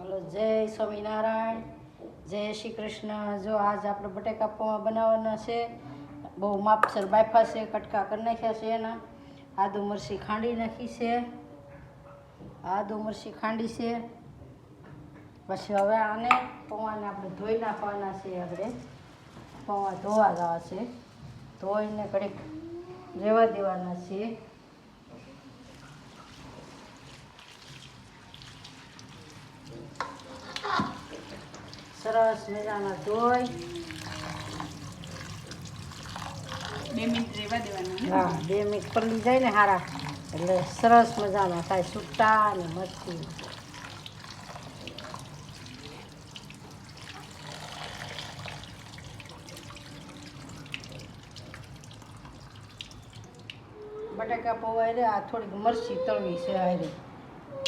Hello, જય સ્વામિનારાયણ, જય શ્રી કૃષ્ણ. જો આજ આપણે બટેકા પૌવા બનાવવાના છે, બહુ માપસર બાફા છે, કટકા કરી નાખ્યા છે એના. આદુ મરસી ખાંડી નાખી છે. આદુ મરસી ખાંડી છે. પછી હવે આને પૌવાને આપણે ધોઈ નાખવાના છે આપણે. પૌવા ધોવા જવા છે. ધોઈને ઘડીક રહેવા દેવાના છે. સરસ મજાના ધોઈ. બે મિનિટ રહેવા દેવાના હા બે મિનિટ પલળી જાય ને હારા. એટલે સરસ મજાના થાય છૂટા અને મસ્તી. બટાકા પૌવા રે આ થોડીક મરચી તળવી છે હારે.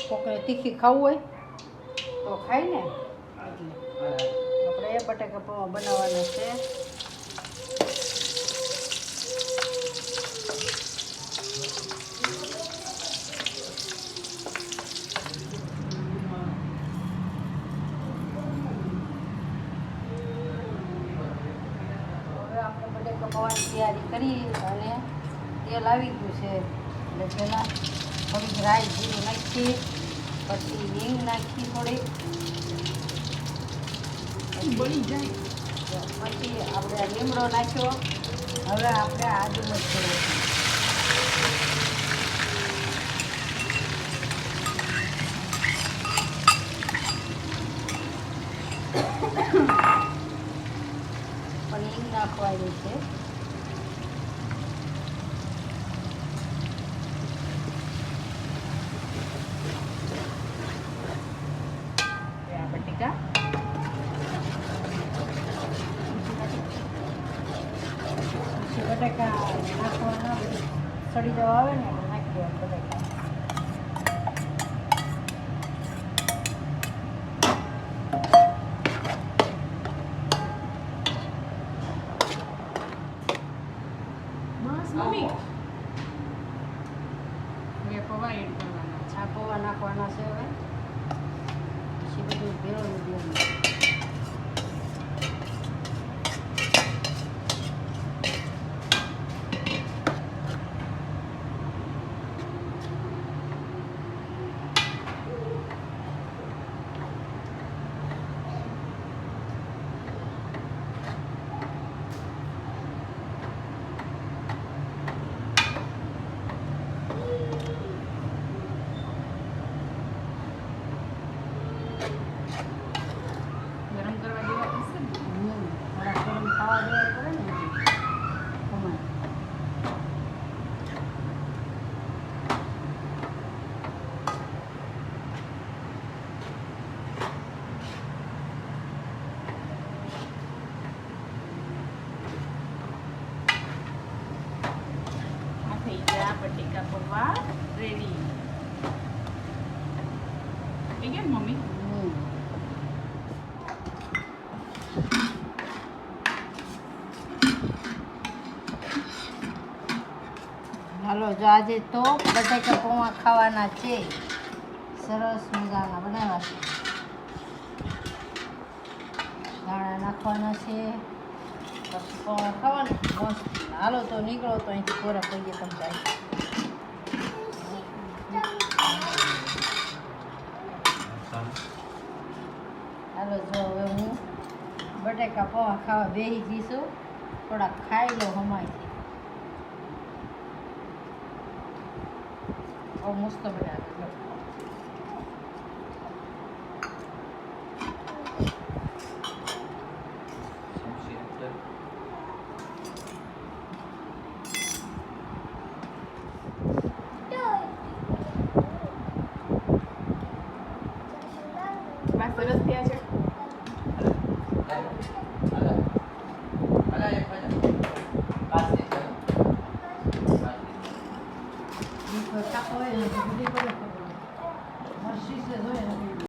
કોકને તીખી ખાવું હોય તો ખાય ને. એટલે. બટાકા પૌવા બનાવવાના છે. પૌવાની તૈયારી કરી અને તેલ આવી ગયું છે. એટલે પહેલાં થોડીક રાઈ જીરું નાખી પછી હિંગ નાખી થોડીક. બળી જાય. પછી આપણે લીમડો નાખ્યો. હવે આપણે આદુ મરચું પણ હિંગ નાખવાની છે હવે આ બટેકા પછી બટાકા નાખવાના સડી જવા આવે ને નાખી દેવા બટાકા પૌવા એડ કરવાના છા. પૌવા નાખવાના છે હવે. પછી બધું ભેળો દેવાનું ગરમ કરવા દેવા પડશે ને હમ, થોડાક ગરમ ખાવા દેવા પડે ને ખમણ. આ થઈ ગયા બટેકા પૌવા રેડી થઈ ગયા મમ્મી હાલો, જો આજે તો બટેકા પૌવા ખાવાના છે. સરસ મજાના બનાવ્યા છે. દાણા નાખવાના છે. પછી પૌવા ખાવાના મસ્ત હાલો તો નીકળો તો અહીંથી ખોરાક કહીએ તમે જાય હાલો, જો હવે હું બટેકા પૌવા ખાવા બેસી જઈશું થોડાક ખાઈ લો હમાયથી. બહુ મસ્ત બનાવે એમાં સરસ થયા છે.